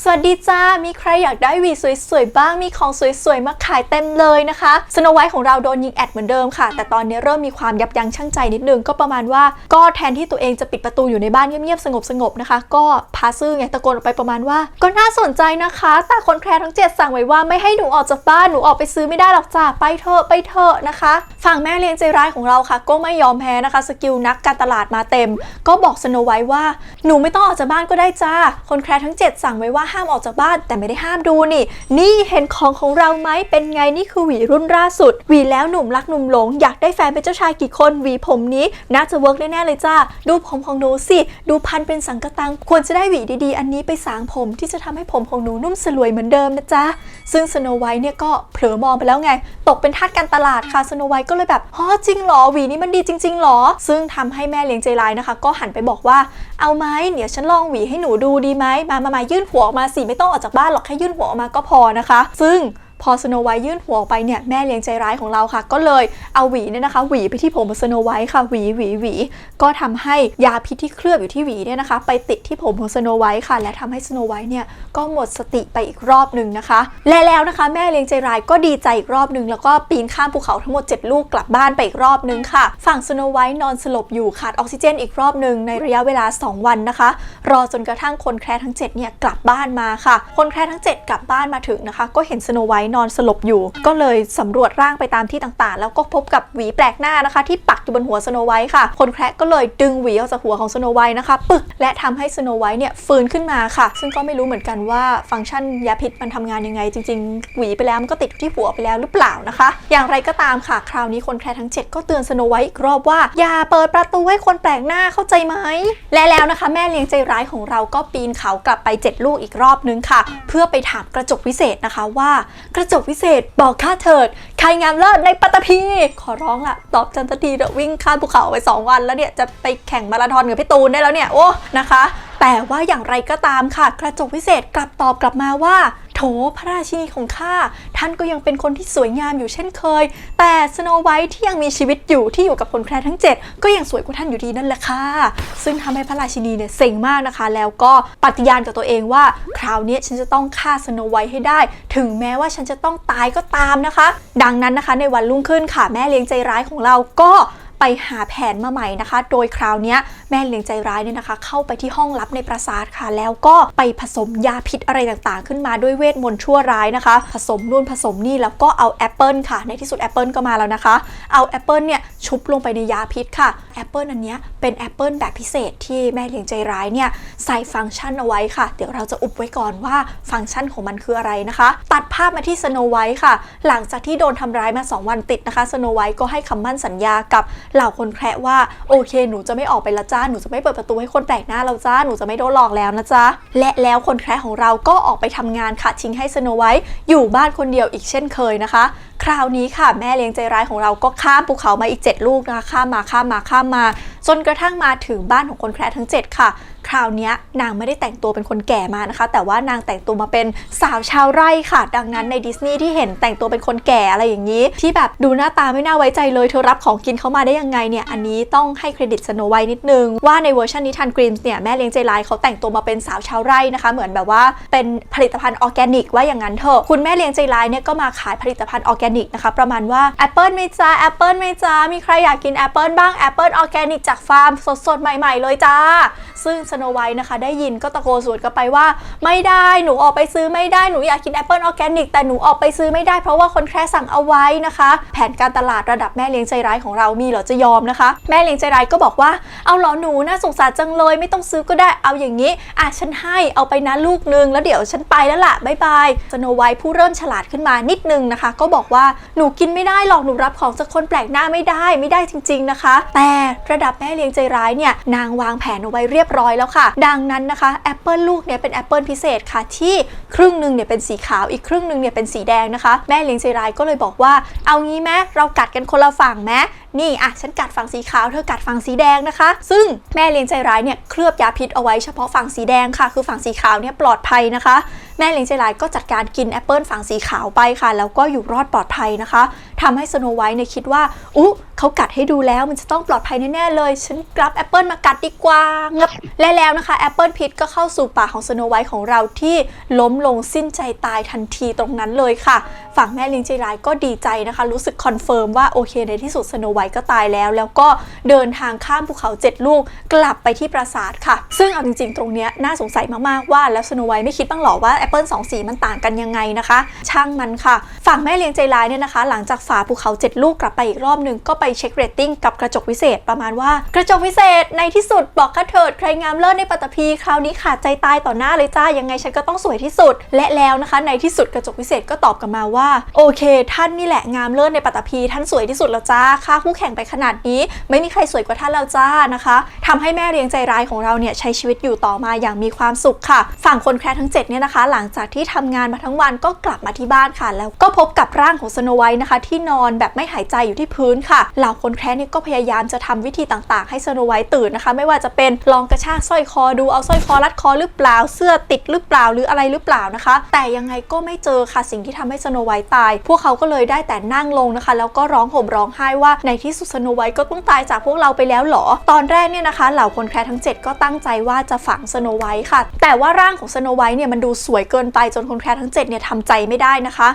สวัสดีจ้า มีใครอยากได้วีสวยๆบ้างมีของสวยๆมาขายเต็มเลยนะคะสโนไวท์ของเราโดนยิงแอดเหมือนเดิมค่ะ แต่ตอนนี้เริ่มมีความยับยั้งชั่งใจนิดนึงก็ประมาณว่า ก็แทนที่ตัวเองจะปิดประตูอยู่ในบ้านเงียบๆสงบๆนะคะ ก็พาซื่อไงตะโกนออกไปประมาณว่า ก็น่าสนใจนะคะ แต่คนแคร์ทั้ง 7 สั่งไว้ว่าไม่ให้หนูออกจากบ้านหนูออกไปซื้อไม่ได้หรอกจ้าไปเถอะไปเถอะนะคะ ฝั่งแม่เลี้ยงใจร้ายของเราค่ะ ก็ไม่ยอมแพ้นะคะ สกิลนักการตลาดมาเต็ม ก็บอกสโนไวท์ว่า หนูไม่ต้องออกจากบ้านก็ได้จ้า คนแคร์ทั้ง 7 สั่งไว้ว่าห้ามออกจากบ้านแต่ไม่ได้ห้ามดูนี่ นี่เห็นของของเราไหมเป็นไงนี่คือหวีรุ่นล่าสุดหวีแล้วหนุ่มรักหนุ่มหลงอยากได้แฟนเป็นเจ้าชายกี่คนหวีผมนี้ น่าจะเวิร์กแน่ๆเลยจ้าดูผมของหนูสิ ดูพันเป็นสังกตังควรจะได้หวีดีๆ อันนี้ไปสางผมที่จะทำให้ผมของหนูนุ่มสลวยเหมือนเดิมนะจ๊ะซึ่งสโนไวท์เนี่ยก็เผลอมองไปแล้วไง ตกเป็นทาสการตลาดค่ะสโนไวท์ก็เลยแบบฮอจริงหรอหวีนี้มันดีจริงๆเหรอ ซึ่งทำให้แม่เลี้ยงใจร้ายนะคะ ก็หันไปบอกว่าเอาไหมเดี๋ยวฉันลองหวีให้หนูดูดีไหมมามามายื่นหัวออกมาสิไม่ต้องออกจากบ้านหรอกแค่ยื่นหัวออกมาก็พอนะคะ ซึ่ง พอสโนไวท์ยื่นหัวออกไปเนี่ยแม่เลี้ยงใจร้ายของเราค่ะ ก็เลยเอาหวีเนี่ยนะคะหวีไปที่ผมของสโนไวท์ค่ะหวีหวีหวีก็ทำให้ยาพิษที่เคลือบอยู่ที่หวีเนี่ยนะคะ ไปติดที่ผมของสโนไวท์ค่ะ และทำให้สโนไวท์เนี่ยก็หมดสติไปอีกรอบหนึ่งนะคะ และแล้วนะคะแม่เลี้ยงใจร้ายก็ดีใจอีกรอบหนึ่งแล้วก็ปีนข้ามภูเขาทั้งหมด 7 ลูกกลับบ้านไปอีกรอบหนึ่งค่ะ ฝั่งสโนไวท์นอนสลบอยู่ขาดออกซิเจนอีกรอบหนึ่งในระยะเวลา 2 วันนะคะ รอจนกระทั่งคนแคร์ทั้ง7เนี่ยกลับบ้านมาค่ะ คนแคร์ทั้ง 7 กลับบ้านมาถึงนะคะ ก็เห็นสโนไวท์นอนสลบอยู่ ก็เลยสำรวจร่างไปตามที่ต่างๆ แล้วก็พบกับหวีแปลกหน้านะคะ ที่ปักอยู่บนหัวสโนไวท์ค่ะ คนแคร์ก็เลยดึงหวีออกจากหัวของสโนไวท์นะคะปึกและทำให้สโนไวท์เนี่ยฟื้นขึ้นมาค่ะ ซึ่งก็ไม่รู้เหมือนกันว่าฟังก์ชันยาพิษมันทำงานยังไง จริง ๆ หวีไปแล้วมันก็ติดที่หัวไปแล้วหรือเปล่านะคะ อย่างไรก็ตามค่ะ คราวนี้คนแคร์ทั้ง 7 ก็เตือนสโนไวท์อีกรอบว่าอย่าเปิดประตูให้คนแปลกหน้าเข้าใจไหมและแล้วนะคะ แม่เลี้ยงใจร้ายของเราก็ปีนเขากลับไป 7 ลูกอีกรอบนึงค่ะ เพื่อไปถามกระจกวิเศษนะคะว่ากระจกวิเศษบอกข้าเถิด ใครงามเลิศในปัตตภีขอร้องละตอบจันททีเดอะวิ่งข้ามภูเขาไป 2 วันแล้วเนี่ย จะไปแข่งมาราธอนกับพี่ตูนได้แล้วเนี่ย โอ้นะคะ แต่ว่าอย่างไรก็ตามค่ะ กระจกวิเศษกลับตอบกลับมาว่า โถพระราชินีของข้าท่านก็ยังเป็นคนที่สวยงามอยู่เช่นเคย แต่สโนไวท์ที่ยังมีชีวิตอยู่ที่อยู่กับคนแคร์ทั้ง 7 ก็ยังสวยกว่าท่านอยู่ดีนั่นแหละค่ะ ซึ่งทำให้พระราชินีเนี่ยเซ็งมากนะคะ แล้วก็ปฏิญาณกับตัวเองว่า คราวนี้ฉันจะต้องฆ่าสโนไวท์ให้ได้ ถึงแม้ว่าฉันจะต้องตายก็ตามนะคะ ดังนั้นนะคะในวันรุ่งขึ้นค่ะแม่เลี้ยงใจร้ายของเราก็ ไปหาแผนมาใหม่นะคะ โดยคราวนี้แม่เลี้ยงใจร้ายเนี่ยนะคะ เข้าไปที่ห้องลับในปราสาทค่ะ แล้วก็ไปผสมยาพิษอะไรต่างๆ ขึ้นมาด้วยเวทมนต์ชั่วร้ายนะคะ ผสมนู่นผสมนี่แล้วก็เอาแอปเปิลค่ะ ในที่สุดแอปเปิลก็มาแล้วนะคะ เอาแอปเปิลเนี่ยชุบลงไปในยาพิษค่ะแอปเปิลอันนี้เป็นแอปเปิลแบบพิเศษที่แม่เลี้ยงใจร้ายเนี่ยใส่ฟังก์ชันเอาไว้ค่ะ เดี๋ยวเราจะอุบไว้ก่อนว่าฟังก์ชันของมันคืออะไรนะคะ ตัดภาพมาที่สโนไวท์ค่ะ หลังจากที่โดนทำร้ายมา 2 วันติดนะคะสโนไวท์ก็ให้คำมั่นสัญญากับเหล่าคนแคระว่าโอเค หนูจะไม่ออกไปละจ้าหนูจะไม่เปิดประตูให้คนแปลกหน้าเราจ้าหนูจะไม่โดนหลอกแล้วนะจ๊ะและแล้วคนแคระของเราก็ออกไปทำงานค่ะทิ้งให้สโนไวท์อยู่บ้านคนเดียวอีกเช่นเคยนะคะ คราวนี้ค่ะแม่เลี้ยงใจร้ายของเราก็ข้ามภูเขามาอีก 7 ลูกนะคะข้ามมาข้ามมาข้ามมา จนกระทั่งมาถึงบ้านของคนแคระทั้ง 7 ค่ะ คราวนี้นางไม่ได้แต่งตัวเป็นคนแก่มานะคะ แต่ว่านางแต่งตัวมาเป็นสาวชาวไร่ค่ะ ดังนั้นในดิสนีย์ที่เห็นแต่งตัวเป็นคนแก่อะไรอย่างนี้ ที่แบบดูหน้าตาไม่น่าไว้ใจเลยเธอรับของกินเข้ามาได้ยังไงเนี่ยอันนี้ต้องให้เครดิตสโนไวท์นิดนึง ว่าในเวอร์ชันนิทานกรีมส์เนี่ยแม่เลี้ยงใจร้ายเขาแต่งตัวมาเป็นสาวชาวไร่นะคะ เหมือนแบบว่าเป็นผลิตภัณฑ์ออร์แกนิกว่าอย่างนั้นเถอะคุณแม่เลี้ยงใจร้ายเนี่ยก็มาขายผลิตภัณฑ์ออร์แกนิกนะคะประมาณว่าแอปเปิลไม่จ้าแอปเปิลไม่จ้ามีใครอยากกินแอปเปิลบ้างแอปเปิลออร์แกนิกจากฟาร์มสดๆใหม่ ๆ เลยจ้า ซึ่งสโนไวท์นะคะ ได้ยินก็ตะโกนสวนกลับไปว่าไม่ได้หนูออกไปซื้อไม่ได้หนูอยากกินแอปเปิลออร์แกนิกแต่หนูออกไปซื้อไม่ได้เพราะว่าคนแค่สั่งเอาไว้นะคะ แผนการตลาดระดับแม่เลี้ยงใจร้ายของเรามีเหรอจะยอมนะคะ แม่เลี้ยงใจร้ายก็บอกว่าเอาหรอหนูน่าสงสารจังเลยไม่ต้องซื้อก็ได้เอาอย่างนี้อะฉันให้เอาไปนะลูกนึงแล้วเดี๋ยวฉันไปแล้วล่ะบายบายสโนไวท์ผู้เริ่มฉลาดขึ้นมานิดนึงนะคะ ก็บอกว่าหนูกินไม่ได้หรอกหนูรับของจากคนแปลกหน้าไม่ได้ไม่ได้จริง ๆนะคะ แต่ระดับแม่เลี้ยงใจร้ายเนี่ยนางวางแผนเอาไว้เรียบร้อยแล้วค่ะ ดังนั้นนะคะแอปเปิลลูกเนี่ยเป็นแอปเปิลพิเศษค่ะ ที่ครึ่งหนึ่งเนี่ยเป็นสีขาวอีกครึ่งหนึ่งเนี่ยเป็นสีแดงนะคะ แม่เลี้ยงใจร้ายก็เลยบอกว่า เอางี้ไหมเรากัดกันคนละฝั่งไหม นี่อะฉันกัดฝั่งสีขาวเธอกัดฝั่งสีแดงนะคะ ซึ่งแม่เลี้ยงใจร้ายเนี่ยเคลือบยาพิษเอาไว้เฉพาะฝั่งสีแดงค่ะ คือฝั่งสีขาวเนี่ยปลอดภัยนะคะ แม่เลี้ยงใจร้ายก็จัดการกินแอปเปิลฝั่งสีขาวไปค่ะ แล้วก็อยู่รอดปลอดภัยนะคะทำให้สโนไวท์เนี่ยคิดว่าอุ๊เขากัดให้ดูแล้วมันจะต้องปลอดภัยแน่ๆเลย ฉันรับแอปเปิลมากัดดีกว่างับและแล้วนะคะแอปเปิลพิษก็เข้าสู่ปากของสโนไวท์ของเราที่ล้มลงสิ้นใจตายทันทีตรงนั้นเลยค่ะ ฝั่งแม่เลิงใจร้ายก็ดีใจนะคะ รู้สึกคอนเฟิร์มว่าโอเคในที่สุดสโนไวท์ก็ตายแล้ว แล้วก็เดินทางข้ามภูเขาเจ็ดลูกกลับไปที่ปราสาทค่ะ ซึ่งเอาจริงๆ ตรงเนี้ยน่าสงสัยมากๆว่าแล้วสโนไวท์ไม่คิดบ้างหรอว่าแอปเปิลสองสีมันต่างกันยังไงนะคะ ช่างมันค่ะ ฝั่งแม่เลี้ยงใจร้ายเนี่ยนะคะ หลังจากฝ่าภูเขาเจ็ดลูกกลับไปอีกรอบหนึ่งก็ไปเช็คเรตติ้งกับกระจกวิเศษประมาณว่ากระจกวิเศษในที่สุดบอกข้าเถิดใครงามเลิศในปัตตภีคราวนี้ขาดใจตายต่อหน้าเลยจ้ายังไงฉันก็ต้องสวยที่สุด และแล้วนะคะ ในที่สุดกระจกวิเศษก็ตอบกลับมาว่า โอเค ท่านนี่แหละงามเลิศในปัตตภีท่านสวยที่สุดแล้วจ้าค่าคู่แข่งไปขนาดนี้ ไม่มีใครสวยกว่าท่านแล้วจ้านะคะทำให้แม่เลี้ยงใจร้ายของเราเนี่ยใช้ชีวิตอยู่ต่อมาอย่างมีความสุขค่ะ ฝั่งคนแคร์ทั้ง 7 เนี่ยนะคะ หลังจากที่ทำงานมาทั้งวันก็กลับมาที่บ้านค่ะ แล้วก็พบกับร่างของสโนไวท์นะคะ ที่นอนแบบไม่หายใจอยู่ที่พื้นค่ะเหล่าคนแคร์เนี่ยก็พยายามจะทำวิธีต่างๆ ให้สโนไวท์ตื่นนะคะ ไม่ว่าจะเป็นลองกระชากสร้อยคอดูเอาสร้อยคอรัดคอหรือเปล่าเสื้อติดหรือเปล่าหรืออะไรหรือเปล่านะคะ แต่ยังไงก็ไม่เจอค่ะสิ่งที่ทำให้สโนไวท์ตาย พวกเขาก็เลยได้แต่นั่งลงนะคะ แล้วก็ร้องห่มร้องไห้ว่าในที่สุสโนไวท์ก็ต้องตายจากพวกเราไปแล้วเหรอ ตอนแรกเนี่ยนะคะ เหล่าคนแคร์ทั้ง 7 ก็ตั้งใจว่าจะฝังสโนไวท์ค่ะ แต่ว่าร่างของสโนไวท์เนี่ยมันดูสวยเกินไปจนคนแคร์ทั้ง7เนี่ยทำใจไม่ได้นะคะ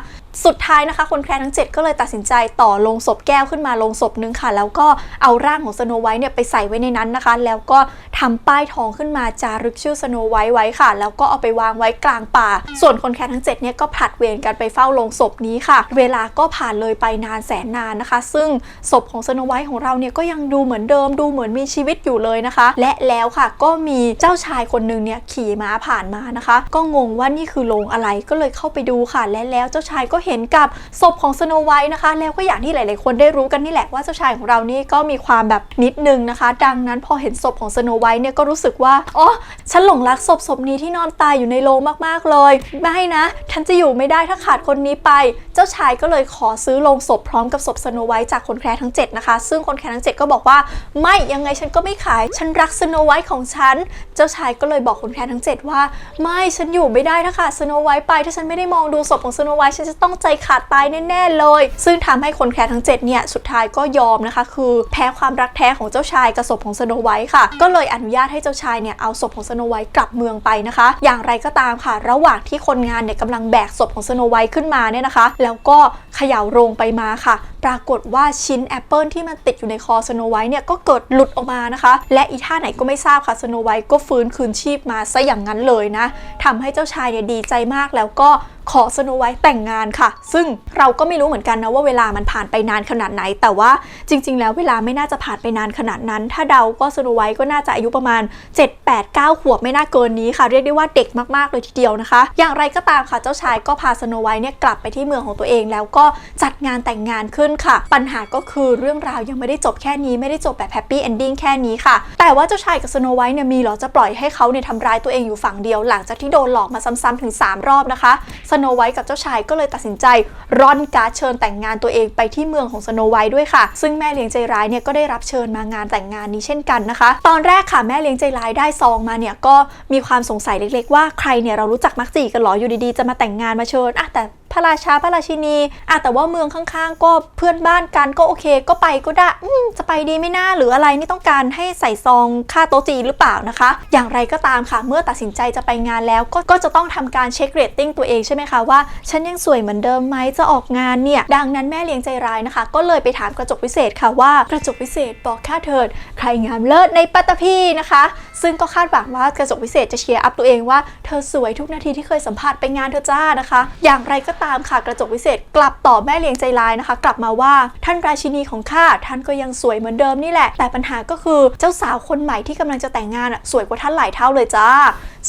สุดท้ายนะคะคนแคร์ทั้ง 7 ก็เลยตัดสินใจต่อลงศพแก้วขึ้นมาลงศพนึงค่ะ แล้วก็เอาร่างของสโนไวท์เนี่ยไปใส่ไว้ในนั้นนะคะ แล้วก็ทำป้ายทองขึ้นมาจารึกชื่อสโนไวท์ไว้ค่ะ แล้วก็เอาไปวางไว้กลางป่า ส่วนคนแคร์ทั้ง 7 เนี่ยก็ผลัดเวรกันไปเฝ้าลงศพนี้ค่ะ เวลาก็ผ่านเลยไปนานแสนนานนะคะ ซึ่งศพของสโนไวท์ของเราเนี่ยก็ยังดูเหมือนเดิมดูเหมือนมีชีวิตอยู่เลยนะคะ และแล้วค่ะก็มีเจ้าชายคนหนึ่งเนี่ยขี่ม้าผ่านมานะคะ ก็งงว่านี่คือโรงอะไรก็เลยเข้าไปดูค่ะ และแล้วเจ้าชายก็เห็นกับศพของสโนไวท์นะคะ แล้วก็อย่างที่หลาย ๆ คนได้รู้กันนี่แหละว่าเจ้าชายของเรานี่ก็มีความแบบนิดนึงนะคะ ดังนั้นพอเห็นศพของสโนไวท์เนี่ยก็รู้สึกว่าอ๋อฉันหลงรักศพศพนี้ที่นอนตายอยู่ในโรงมาก ๆ เลยไม่นะฉันจะอยู่ไม่ได้ถ้าขาดคนนี้ไป เจ้าชายก็เลยขอซื้อโลงศพพร้อมกับศพสโนไวท์จากคนแคร์ทั้ง 7 นะคะ ซึ่งคนแคร์ทั้ง 7 ก็บอกว่าไม่ยังไงฉันก็ไม่ขาย ฉันรักสโนไวท์ของฉัน เจ้าชายก็เลยบอกคนแคร์ทั้ง 7 ว่า ไม่ฉันอยู่ไม่ได้ถ้าขาดสโนไวท์ไป ถ้าฉันไม่ได้มองดูศพของสโนไวท์ฉันจะต้องใจขาดตายแน่ๆเลย ซึ่งทำให้คนแคร์ทั้ง 7 เนี่ยสุดท้ายก็ยอมนะคะ คือแพ้ความรักแท้ของเจ้าชายกับศพของสโนไวท์ค่ะ ก็เลยอนุญาตให้เจ้าชายเนี่ยเอาศพของสโนไวท์กลับเมืองไปนะคะ อย่างไรก็ตามค่ะ ระหว่างที่คนงานเนี่ยกำลังแบกศพของสโนไวท์ขึ้นมาเนี่ยนะคะ แล้วก็เขย่าโรงไปมาค่ะ ปรากฏว่าชิ้นแอปเปิลที่มันติดอยู่ในคอสโนไวท์เนี่ยก็เกิดหลุดออกมานะคะ และอีท่าไหนก็ไม่ทราบค่ะสโนไวท์ก็ฟื้นคืนชีพมาซะอย่างนั้นเลยนะทำให้เจ้าชายเนี่ยดีใจมากแล้วก็ ขอสโนไวท์แต่งงานค่ะ ซึ่งเราก็ไม่รู้เหมือนกันนะว่าเวลามันผ่านไปนานขนาดไหน แต่ว่าจริง ๆ แล้วเวลาไม่น่าจะผ่านไปนานขนาดนั้น ถ้าเดาก็สโนไวท์ก็น่าจะอายุประมาณ 7 8 9 ขวบไม่น่าเกินนี้ค่ะ เรียกได้ว่าเด็กมากๆเลยทีเดียวนะคะ อย่างไรก็ตามค่ะเจ้าชายก็พาสโนไวท์เนี่ยกลับไปที่เมืองของตัวเองแล้วก็จัดงานแต่งงานขึ้นค่ะ ปัญหาก็คือเรื่องราวยังไม่ได้จบแค่นี้ไม่ได้จบแบบแฮปปี้เอนดิ้งแค่นี้ค่ะ แต่ว่าเจ้าชายกับสโนไวท์เนี่ยมีหรอจะปล่อยให้เขาเนี่ยทำร้ายตัวเองอยู่ฝั่งเดียว หลังจากที่โดนหลอกมาซ้ำๆถึง 3 รอบนะคะสโนไวท์กับเจ้าชายก็เลยตัดสินใจร่อนการ์ดเชิญแต่งงานตัวเองไปที่เมืองของสโนไวท์ด้วยค่ะ ซึ่งแม่เลี้ยงใจร้ายเนี่ยก็ได้รับเชิญมางานแต่งงานนี้เช่นกันนะคะ ตอนแรกค่ะแม่เลี้ยงใจร้ายได้ซองมาเนี่ยก็มีความสงสัยเล็ก ๆ ว่าใครเนี่ยเรารู้จักมักจีกันหรออยู่ดีๆจะมาแต่งงานมาเชิญอะแต่ พระราชาพระราชินีอะแต่ว่าเมืองข้างๆ ก็เพื่อนบ้านกันก็โอเค ก็ไปก็ได้อืจะไปดีไม่น่าหรืออะไรนี่ต้องการให้ใส่ซองค่าโต๊ะจีนหรือเปล่านะคะ อย่างไรก็ตามค่ะ เมื่อตัดสินใจจะไปงานแล้วก็ก็จะต้องทำการเช็คเรตติ้งตัวเองใช่ไหมคะว่าฉันยังสวยเหมือนเดิมไหมจะออกงานเนี่ย ดังนั้นแม่เลี้ยงใจร้ายนะคะ ก็เลยไปถามกระจกวิเศษค่ะว่ากระจกวิเศษบอกค่าเถิด ใครงามเลิศในปัตตภีนะคะ ซึ่งก็คาดหวังว่ากระจกวิเศษจะเชียร์อัพตัวเองว่าเธอสวยทุกนาทีที่เคยสัมผัสไปงานเธอจ้านะคะ อย่างไรก็ตามค่ะกระจกวิเศษกลับตอบแม่เลี้ยงใจร้ายนะคะ กลับมาว่าท่านราชินีของข้าท่านก็ยังสวยเหมือนเดิมนี่แหละ แต่ปัญหาก็คือเจ้าสาวคนใหม่ที่กำลังจะแต่งงานอะสวยกว่าท่านหลายเท่าเลยจ้า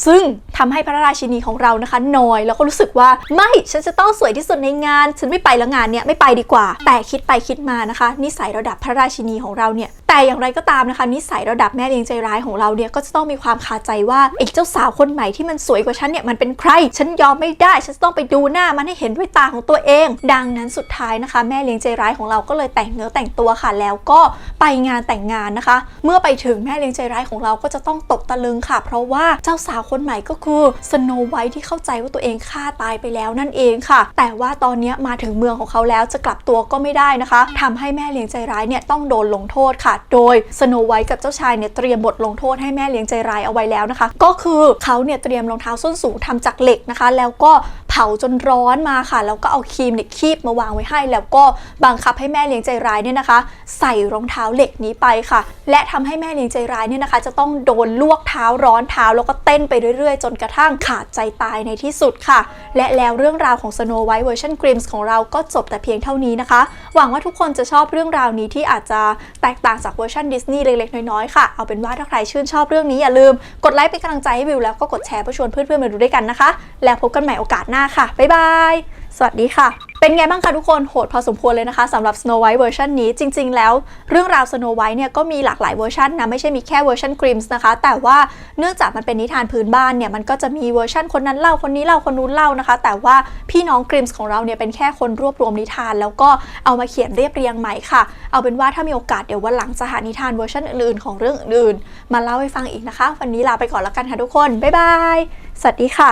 ซึ่งทำให้พระราชินีของเรานะคะนอยแล้วก็รู้สึกว่าไม่ฉันจะต้องสวยที่สุดในงาน ฉันไม่ไปแล้วงานเนี่ยไม่ไปดีกว่า แต่คิดไปคิดมานะคะ นิสัยระดับพระราชินีของเราเนี่ยแต่อย่างไรก็ตามนะคะ นิสัยระดับแม่เลี้ยงใจร้ายของเราเนี่ยก็จะต้องมีความคาใจว่าไอ้เจ้าสาวคนใหม่ที่มันสวยกว่าฉันเนี่ยมันเป็นใคร ฉันยอมไม่ได้ ฉันจะต้องไปดูหน้ามันให้เห็นด้วยตาของตัวเอง ดังนั้นสุดท้ายนะคะ แม่เลี้ยงใจร้ายของเราก็เลยแต่งเนื้อแต่งตัวค่ะ แล้วก็ไปงานแต่งงานนะคะ เมื่อไปถึงแม่เลี้ยงใจร้ายของเราก็จะต้องตกตะลึงค่ะ เพราะว่าเจ้าสาวคนใหม่ก็คือสโนไวท์ที่เข้าใจว่าตัวเองฆ่าตายไปแล้วนั่นเองค่ะ แต่ว่าตอนนี้มาถึงเมืองของเขาแล้วจะกลับตัวก็ไม่ได้นะคะทำให้แม่เลี้ยงใจร้ายเนี่ยต้องโดนลงโทษค่ะ โดยสโนไวท์กับเจ้าชายเนี่ยเตรียมบทลงโทษให้แม่เลี้ยงใจร้ายเอาไว้แล้วนะคะ ก็คือเขาเนี่ยเตรียมรองเท้าส้นสูงทำจากเหล็กนะคะ แล้วก็เผาจนร้อนมาค่ะ แล้วก็เอาครีมเนี่ยคีบมาวางไว้ให้ แล้วก็บังคับให้แม่เลี้ยงใจร้ายเนี่ยนะคะ ใส่รองเท้าเหล็กนี้ไปค่ะ และทำให้แม่เลี้ยงใจร้ายเนี่ยนะคะ จะต้องโดนลวกเท้าร้อนเท้าแล้วก็เต้นไปเรื่อยๆ จนกระทั่งขาดใจตายในที่สุดค่ะ และแล้วเรื่องราวของ Snow White เวอร์ชัน Grims ของเราก็จบแต่เพียงเท่านี้นะคะ หวังว่าทุกคนจะชอบเรื่องราวนี้ที่อาจจะแตกต่างจากเวอร์ชันดิสนีย์เล็กๆน้อยๆค่ะเอาเป็นว่าถ้าใครชื่นชอบเรื่องนี้อย่าลืมกดไลค์เป็นกำลังใจให้วิวแล้วก็กดแชร์เพื่อชวนเพื่อนๆมาดูด้วยกันนะคะ แล้วพบกันใหม่โอกาสหน้าค่ะบ๊ายบายสวัสดีค่ะ เป็นไงบ้างคะทุกคนโหดพอสมควรเลยนะคะสำหรับ Snow White เวอร์ชันนี้จริง ๆ แล้วเรื่องราว Snow White เนี่ยก็มีหลากหลายเวอร์ชันนะไม่ใช่มีแค่เวอร์ชัน Grims นะคะ แต่ว่าเนื่องจากมันเป็นนิทานพื้นบ้านเนี่ยมันก็จะมีเวอร์ชันคนนั้นเล่าคนนี้เล่าคนนู้นเล่านะคะ แต่ว่าพี่น้อง Grims ของเราเนี่ยเป็นแค่คนรวบรวมนิทาน แล้วก็เอามาเขียนเรียบเรียงใหม่ค่ะ เอาเป็นว่าถ้ามีโอกาสเดี๋ยววันหลังจะหานิทานเวอร์ชันอื่นๆของเรื่องอื่นๆมาเล่าให้ฟังอีกนะคะ วันนี้ลาไปก่อนแล้วกันค่ะทุกคนบ๊ายบายสวัสดีค่ะ